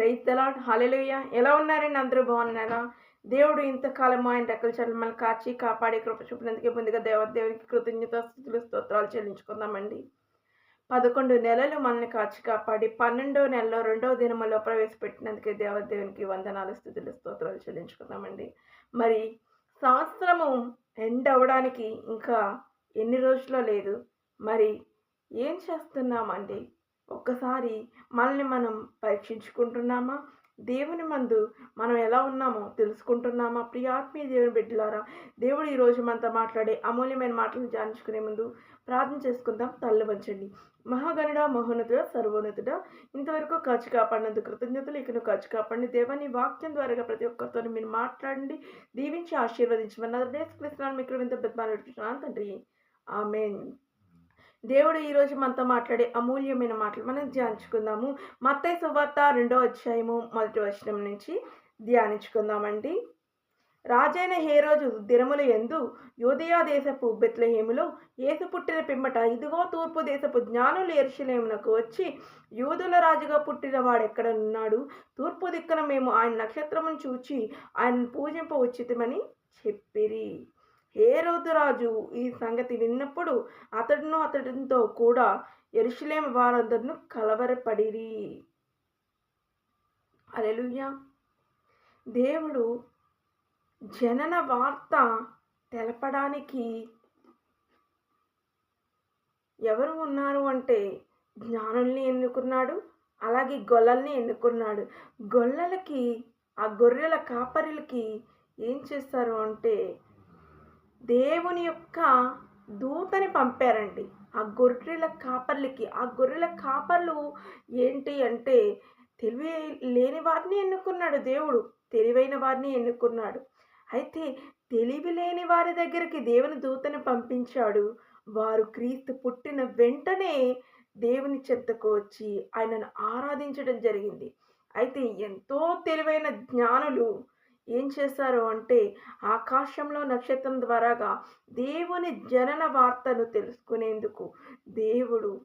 Praise the Lord ఎలా ఉన్నారండి అందరూ? బాగున్నారా? దేవుడు ఇంతకాలం ఆయన రెక్కల చల్ల మనల్ని కాచి కాపాడి కృప చూపినందుకే ముందుగా దేవదేవునికి కృతజ్ఞత స్థుతులు స్తోత్రాలు చెల్లించుకుందామండి. పదకొండు నెలలు మనల్ని కాచి కాపాడి పన్నెండో నెలలో రెండవ దినములో ప్రవేశపెట్టినందుకే దేవదేవునికి వందనాలు స్థుతులు స్తోత్రాలు చెల్లించుకుందామండి. మరి సంవత్సరము ఎండ్ అవ్వడానికి ఇంకా ఎన్ని రోజుల్లో లేదు. మరి ఏం చేస్తున్నామండి? ఒక్కసారి మనల్ని మనం పరీక్షించుకుంటున్నామా? దేవుని మందు మనం ఎలా ఉన్నామో తెలుసుకుంటున్నామా? ప్రియాత్మీయ దేవుని బిడ్డలారా దేవుడు ఈరోజు మనతో మాట్లాడే అమూల్యమైన మాటలు ధ్యానించుకునే ముందు ప్రార్థన చేసుకుందాం. తల్లి వంచండి. మహాగణుడ మహోన్నతుడ సర్వోన్నతుడ ఇంతవరకు ఖర్చు కాపాడినందుకు కృతజ్ఞతలు. ఇకను ఖర్చు కాపాడి దేవాన్ని వాక్యం ద్వారా ప్రతి ఒక్కరితో మీరు మాట్లాడండి. దీవించి ఆశీర్వదించమన్న దేశకృష్ణాన్ని మీకు ఇంత బతిమాలు తండ్రి ఆమెన్. దేవుడు ఈరోజు మనతో మాట్లాడే అమూల్యమైన మాటలు మనం ధ్యానించుకుందాము. మత్తయ్య సువార్త రెండో అధ్యాయము మొదటి వచనం నుంచి ధ్యానించుకుందామండి. రాజైన హే రోజు దినముల ఎందు యోదయా దేశపు బెత్లహేములో ఏసు పుట్టిన పిమ్మట ఇదిగో తూర్పు దేశపు జ్ఞానులు ఎరుషలేమునకు వచ్చి యూదుల రాజుగా పుట్టిన వాడెక్కడ ఉన్నాడు తూర్పు దిక్కున మేము ఆయన నక్షత్రమును చూచి ఆయన పూజింప ఉచితమని చెప్పిరి. హేరోదురాజు ఈ సంగతి విన్నప్పుడు అతడును అతడితో కూడా ఎరుషులేం వారందరిను కలవరపడిరి. అలెలుయ్య దేవుడు జనన వార్త తెలపడానికి ఎవరు ఉన్నారు అంటే జ్ఞానుల్ని ఎన్నుకున్నాడు అలాగే గొల్లల్ని ఎన్నుకున్నాడు. గొల్లలకి ఆ గొర్రెల కాపరిలకి ఏం చేస్తారు అంటే దేవుని యొక్క దూతని పంపారండి. ఆ గొర్రెల కాపర్లకి ఆ గొర్రెల కాపర్లు ఏంటి అంటే తెలివి లేని వారిని ఎన్నుకున్నాడు దేవుడు. తెలివైన వారిని ఎన్నుకున్నాడు. అయితే తెలివి లేని వారి దగ్గరికి దేవుని దూతని పంపించాడు. వారు క్రీస్తు పుట్టిన వెంటనే దేవుని చెత్తకు వచ్చి ఆయనను ఆరాధించడం జరిగింది. అయితే ఎంతో తెలివైన జ్ఞానులు ఏం చేశారు అంటే ఆకాశంలో నక్షత్రం ద్వారాగా దేవుని జనన వార్తను తెలుసుకునేందుకు దేవుడు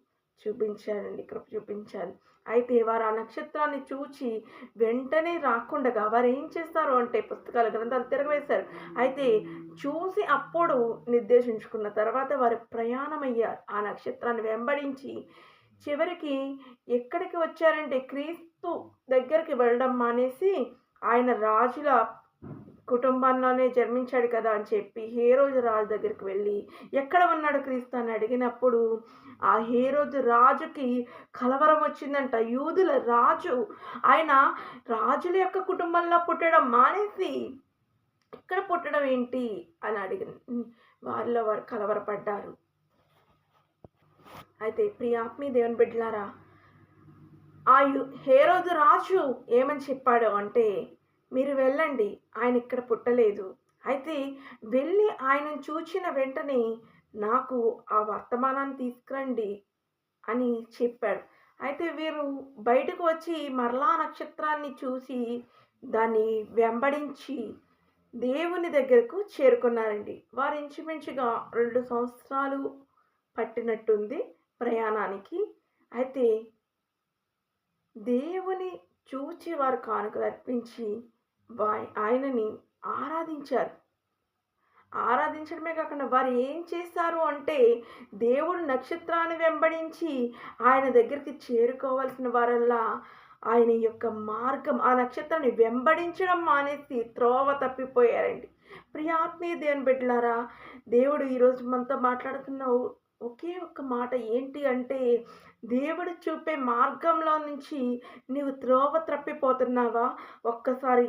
చూపించారండి కృప చూపించారు అయితే వారు ఆ నక్షత్రాన్ని చూచి వెంటనే రాకుండగా వారు ఏం చేస్తారు అంటే పుస్తకాల గ్రంథాలు తిరగవేశారు. అయితే చూసి అప్పుడు నిర్దేశించుకున్న తర్వాత వారు ప్రయాణమయ్యారు. ఆ నక్షత్రాన్ని వెంబడించి చివరికి ఎక్కడికి వచ్చారంటే క్రీస్తు దగ్గరికి వెళ్ళడం మానేసి ఆయన రాజుల కుటుంబంలోనే జన్మించాడు కదా అని చెప్పి హేరోజు రాజు దగ్గరికి వెళ్ళి ఎక్కడ ఉన్నాడు క్రీస్తు? అని అడిగినప్పుడు ఆ హేరోజు రాజుకి కలవరం వచ్చిందంట. యూదుల రాజు ఆయన రాజుల యొక్క కుటుంబంలో పుట్టడం మానేసి ఇక్కడ పుట్టడం ఏంటి? అని అడిగి వారిలో వారు కలవరపడ్డారు. అయితే ప్రియాత్మీ దేవుని బిడ్డలారా ఆ హేరోదు రాజు ఏమని చెప్పాడు అంటే మీరు వెళ్ళండి ఆయన ఇక్కడ పుట్టలేదు. అయితే వెళ్ళి ఆయనను చూచిన వెంటనే నాకు ఆ వర్తమానాన్ని తీసుకురండి అని చెప్పాడు. అయితే వీరు బయటకు వచ్చి మరలా నక్షత్రాన్ని చూసి దాన్ని వెంబడించి దేవుని దగ్గరకు చేరుకున్నారండి. వారు ఇంచుమించుగా రెండు సంవత్సరాలు పట్టినట్టుంది ప్రయాణానికి. అయితే దేవుని చూచి వారు కానుకలు అర్పించి ఆయనని ఆరాధించారు. ఆరాధించడమే కాకుండా వారు ఏం చేశారు అంటే దేవుడు నక్షత్రాన్ని వెంబడించి ఆయన దగ్గరికి చేరుకోవాల్సిన వారల్లా ఆయన యొక్క మార్గం ఆ నక్షత్రాన్ని వెంబడించడం మానేసి త్రోవ తప్పిపోయారండి. ప్రియాత్మీయ దేవుని బిడ్డలారా దేవుడు ఈరోజు మనతో మాట్లాడుతున్న ఒకే ఒక్క మాట ఏంటి అంటే దేవుడు చూపే మార్గంలో నుంచి నీవు త్రోవ త్రప్పిపోతున్నావా? ఒక్కసారి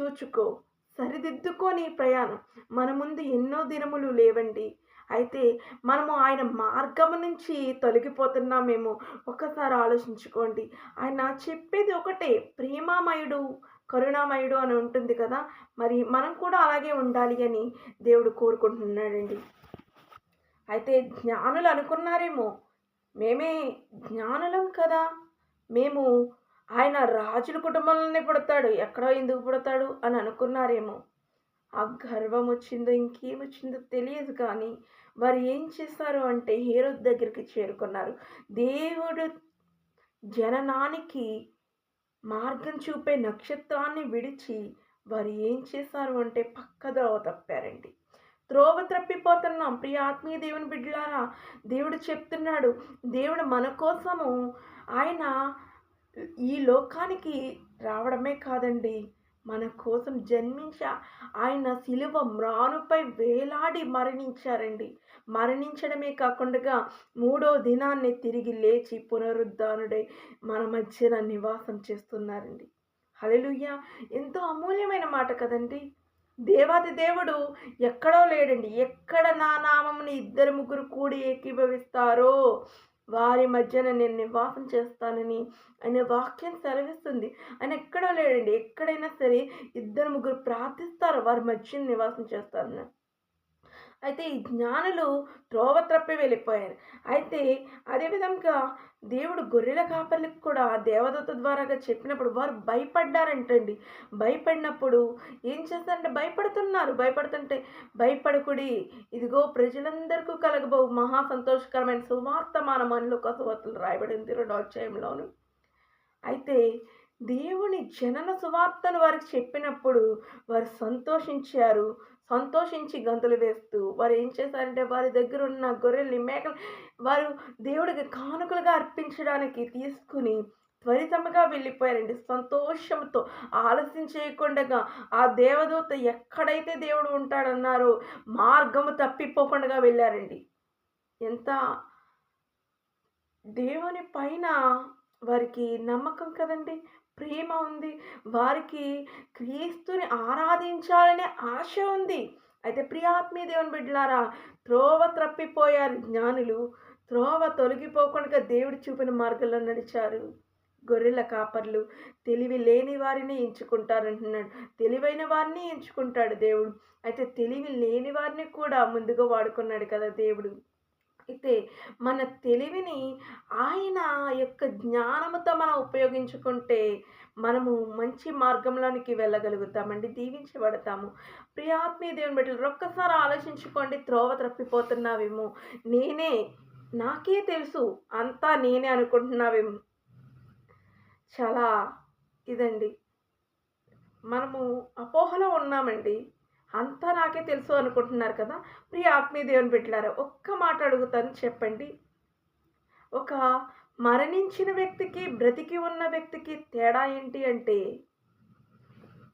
చూచుకో. సరిదిద్దుకొని ప్రయాణం. మన ముందు ఎన్నో దినములు లేవండి. అయితే మనము ఆయన మార్గం నుంచి తొలగిపోతున్నామేమో ఒకసారి ఆలోచించుకోండి. ఆయన చెప్పేది ఒకటే ప్రేమామయుడు కరుణామయుడు అని ఉంటుంది కదా? మరి మనం కూడా అలాగే ఉండాలి అని దేవుడు కోరుకుంటున్నాడండి. అయితే జ్ఞానులు అనుకున్నారేమో మేమే జ్ఞానులం కదా. మేము ఆయన రాజుల కుటుంబంలోనే పుడతాడు. ఎక్కడో ఎందుకు పుడతాడు అని అనుకున్నారేమో. ఆ గర్వం వచ్చిందో ఇంకేం వచ్చిందో తెలియదు కానీ వారు ఏం చేస్తారు అంటే హీరో దగ్గరికి చేరుకున్నారు. దేవుడు జననానికి మార్గం చూపే నక్షత్రాన్ని విడిచి వారు ఏం చేశారు అంటే పక్కదోవ తప్పారండి త్రోవ త్రప్పిపోతున్నాం. ప్రియ ఆత్మీయ దేవుని బిడ్డలారా దేవుడు చెప్తున్నాడు దేవుడు మన కోసము ఆయన ఈ లోకానికి రావడమే కాదండి. మన కోసం జన్మించ ఆయన శిలువ మ్రానుపై వేలాడి మరణించారండి. మరణించడమే కాకుండా మూడో దినాన్ని తిరిగి లేచి పునరుద్ధానుడై మన మధ్యన నివాసం చేస్తున్నారండి. హలలుయ్య ఎంతో అమూల్యమైన మాట కదండి. దేవాది దేవుడు ఎక్కడో లేడండి. ఎక్కడ నా నామముని ఇద్దరు ముగ్గురు కూడి ఏకీభవిస్తారో వారి మధ్యన నేను నివాసం చేస్తానని ఆయన వాక్యం సెలవిస్తుంది. ఆయన ఎక్కడో లేడండి. ఎక్కడైనా సరే ఇద్దరు ముగ్గురు ప్రార్థిస్తారు. వారి మధ్యన నివాసం చేస్తారని. అయితే ఈ జ్ఞానులు త్రోవ త్రప్పి వెళ్ళిపోయారు. అయితే అదేవిధంగా దేవుడు గొర్రెల కాపర్లకు కూడా దేవదత్త ద్వారాగా చెప్పినప్పుడు వారు భయపడ్డారంటండి. భయపడినప్పుడు ఏం చేస్తారంటే భయపడుతున్నారు. భయపడుతుంటే భయపడకుడి ఇదిగో ప్రజలందరికీ కలగబో మహా సంతోషకరమైన సువార్త మన మనలో కొసవత్తులు రాయబడింది రెండో అధ్యాయంలోను. అయితే దేవుని జనన సువార్తను వారికి చెప్పినప్పుడు వారు సంతోషించారు. సంతోషించి గంతులు వేస్తూ వారు ఏం చేశారంటే వారి దగ్గర ఉన్న గొర్రెల్ని మేకలు వారు దేవుడికి కానుకలుగా అర్పించడానికి తీసుకుని త్వరితముగా వెళ్ళిపోయారండి. సంతోషంతో ఆలస్యం చేయకుండా ఆ దేవదూత ఎక్కడైతే దేవుడు ఉంటాడన్నారో మార్గము తప్పిపోకుండా వెళ్ళారండి. ఎంత దేవుని పైన వారికి నమ్మకం కదండి. ప్రేమ ఉంది. వారికి క్రీస్తుని ఆరాధించాలనే ఆశ ఉంది. అయితే ప్రియాత్మీయ దేవుని బిడ్డలారా త్రోవ త్రప్పిపోయారు జ్ఞానులు. త్రోవ తొలగిపోకుండా దేవుడు చూపిన మార్గంలో నడిచారు. గొర్రెల కాపర్లు తెలివి లేని వారిని ఎంచుకుంటారంటున్నాడు తెలివైన వారిని ఎంచుకుంటాడు దేవుడు. అయితే తెలివి లేని వారిని కూడా ముందుగా వాడుకున్నాడు కదా దేవుడు. అయితే మన తెలివిని ఆయన యొక్క జ్ఞానముతో మనం ఉపయోగించుకుంటే మనము మంచి మార్గంలోనికి వెళ్ళగలుగుతామండి దీవించబడతాము. ప్రియాత్మీయ దేవుని బిడ్డలు ఒక్కసారి ఆలోచించుకోండి త్రోవ తప్పిపోతున్నావేమో. నేనే నాకే తెలుసు అంతా నేనే అనుకుంటున్నావేమో. చాలా ఇదండి. మనము అపోహలో ఉన్నామండి. అంతా నాకే తెలుసు అనుకుంటున్నారు కదా. ప్రియ ఆత్మీయ దేవుని పెట్టారా ఒక్క మాట అడుగుతాను చెప్పండి. ఒక మరణించిన వ్యక్తికి బ్రతికి ఉన్న వ్యక్తికి తేడా ఏంటి అంటే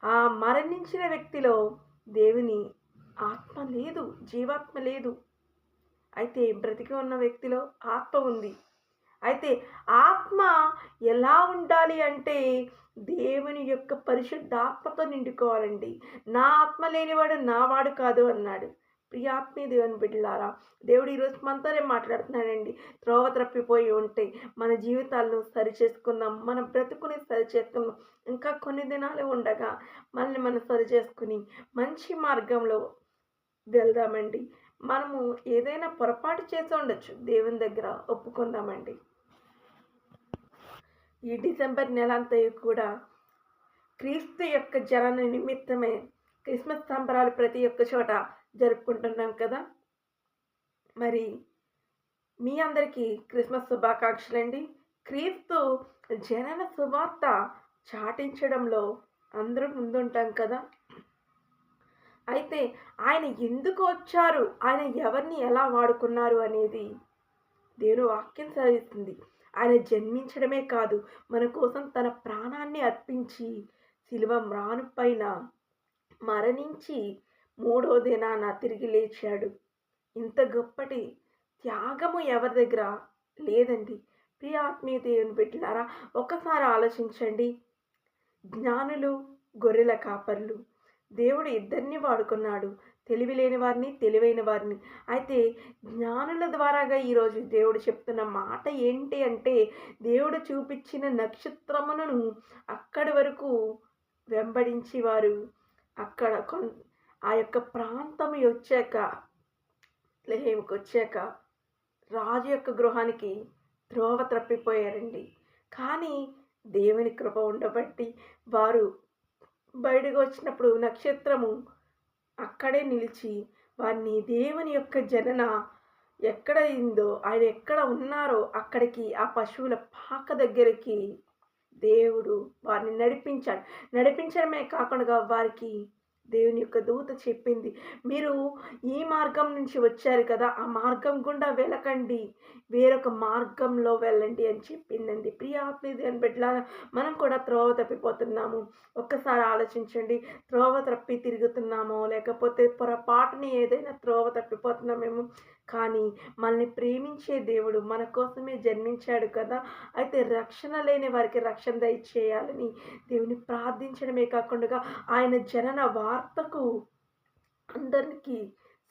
ఆ మరణించిన వ్యక్తిలో దేవుని ఆత్మ లేదు జీవాత్మ లేదు. అయితే బ్రతికి ఉన్న వ్యక్తిలో ఆత్మ ఉంది. అయితే ఆత్మ ఎలా ఉండాలి అంటే దేవుని యొక్క పరిశుద్ధాత్మతో నిండుకోవాలండి. నా ఆత్మ లేనివాడు నావాడు కాదు అన్నాడు. ప్రియాత్మీయ దేవుని బిడ్డలారా దేవుడు ఈరోజు మనతోనే మాట్లాడుతున్నాడండి. త్రోవ త్రప్పిపోయి ఉంటే మన జీవితాలను సరి చేసుకుందాం మన బ్రతుకుని సరి చేసుకుందాం ఇంకా కొన్ని దినాలు ఉండగా మనల్ని మనం సరి చేసుకుని మంచి మార్గంలో వెళ్దామండి. మనము ఏదైనా పొరపాటు చేసి ఉండొచ్చు. దేవుని దగ్గర ఒప్పుకుందామండి. ఈ డిసెంబర్ నెల కూడా క్రీస్తు యొక్క జనన నిమిత్తమే క్రిస్మస్ సంబరాలు ప్రతి ఒక్క చోట జరుపుకుంటున్నాం కదా. మరి మీ అందరికీ క్రిస్మస్ శుభాకాంక్షలండి. క్రీస్తు జనన శుభార్త చాటించడంలో అందరూ ముందుంటాం కదా. అయితే ఆయన ఎందుకు వచ్చారు? ఆయన ఎవరిని ఎలా వాడుకున్నారు అనేది దేవుడు వాక్యం సాధిస్తుంది ఆయన జన్మించడమే కాదు మన కోసం తన ప్రాణాన్ని అర్పించి శిలువ మ్రాను పైన మరణించి మూడో దినాన తిరిగి లేచాడు. ఇంత గొప్పటి త్యాగము ఎవరి దగ్గర లేదండి? ప్రియ ఆత్మీయ దేవుని పెట్టినారా ఒక్కసారి ఆలోచించండి. జ్ఞానులు గొర్రెల కాపర్లు. దేవుడు ఇద్దరిని వాడుకున్నాడు. తెలివి లేని వారిని తెలివైన వారిని. అయితే జ్ఞానుల ద్వారాగా ఈరోజు దేవుడు చెప్తున్న మాట ఏంటి అంటే దేవుడు చూపించిన నక్షత్రములను అక్కడి వరకు వెంబడించి వారు అక్కడ కొన్ ఆ యొక్క ప్రాంతం వచ్చాక లెహేమికి వచ్చాక రాజు యొక్క గృహానికి త్రోవ త్రప్పిపోయారండి. కానీ దేవుని కృప ఉండబట్టి వారు బయటకు వచ్చినప్పుడు నక్షత్రము అక్కడే నిలిచి వారిని దేవుని యొక్క జనన ఎక్కడ అయిందో ఆయన ఎక్కడ ఉన్నారో అక్కడికి ఆ పశువుల పాక దగ్గరికి దేవుడు వారిని నడిపించాడు. నడిపించడమే కాకుండా వారికి దేవుని యొక్క దూత చెప్పింది. మీరు ఈ మార్గం నుంచి వచ్చారు కదా ఆ మార్గం గుండా వెళ్ళకండి. వేరొక మార్గంలో వెళ్ళండి అని చెప్పిందండి. ప్రియ ఆత్మీయ బిడ్డ మనం కూడా త్రోవ తప్పిపోతున్నాము. ఒక్కసారి ఆలోచించండి. త్రోవ తప్పి తిరుగుతున్నామో లేకపోతే పొరపాటుని ఏదైనా త్రోవ తప్పిపోతున్నామేమో కానీ మనల్ని ప్రేమించే దేవుడు మన కోసమే జన్మించాడు కదా. అయితే రక్షణ లేని వారికి రక్షణ దయచేయాలని దేవుని ప్రార్థించడమే కాకుండా ఆయన జనన వార్తకు అందరికీ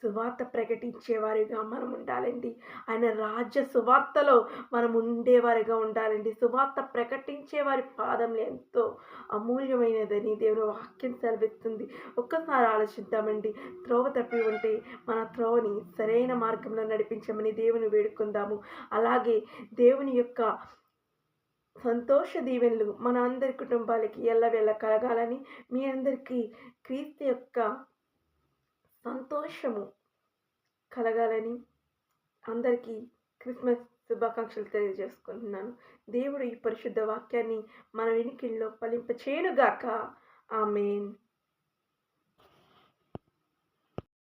సువార్త ప్రకటించేవారిగా మనం ఉండాలండి. ఆయన రాజ్య సువార్తలో మనం ఉండేవారిగా ఉండాలండి. సువార్త ప్రకటించే వారి పాదంలో ఎంతో అమూల్యమైనదని దేవుని వాక్యం సెలవిస్తుంది. ఒక్కసారి ఆలోచిద్దామండి. త్రోవ తప్పి ఉంటే మన త్రోవని సరైన మార్గంలో నడిపించమని దేవుని వేడుకుందాము. అలాగే దేవుని యొక్క సంతోష దీవెనలు మన అందరి కుటుంబాలకి ఎల్లవెల్ల కలగాలని మీ అందరికీ క్రీస్తు యొక్క సంతోషము కలగాలని అందరికీ క్రిస్మస్ శుభాకాంక్షలు తెలియజేసుకుంటున్నాను. దేవుడు ఈ పరిశుద్ధ వాక్యాన్ని మన వెనుకల్లో ఫలింపచేయునుగాక. ఆమెన్.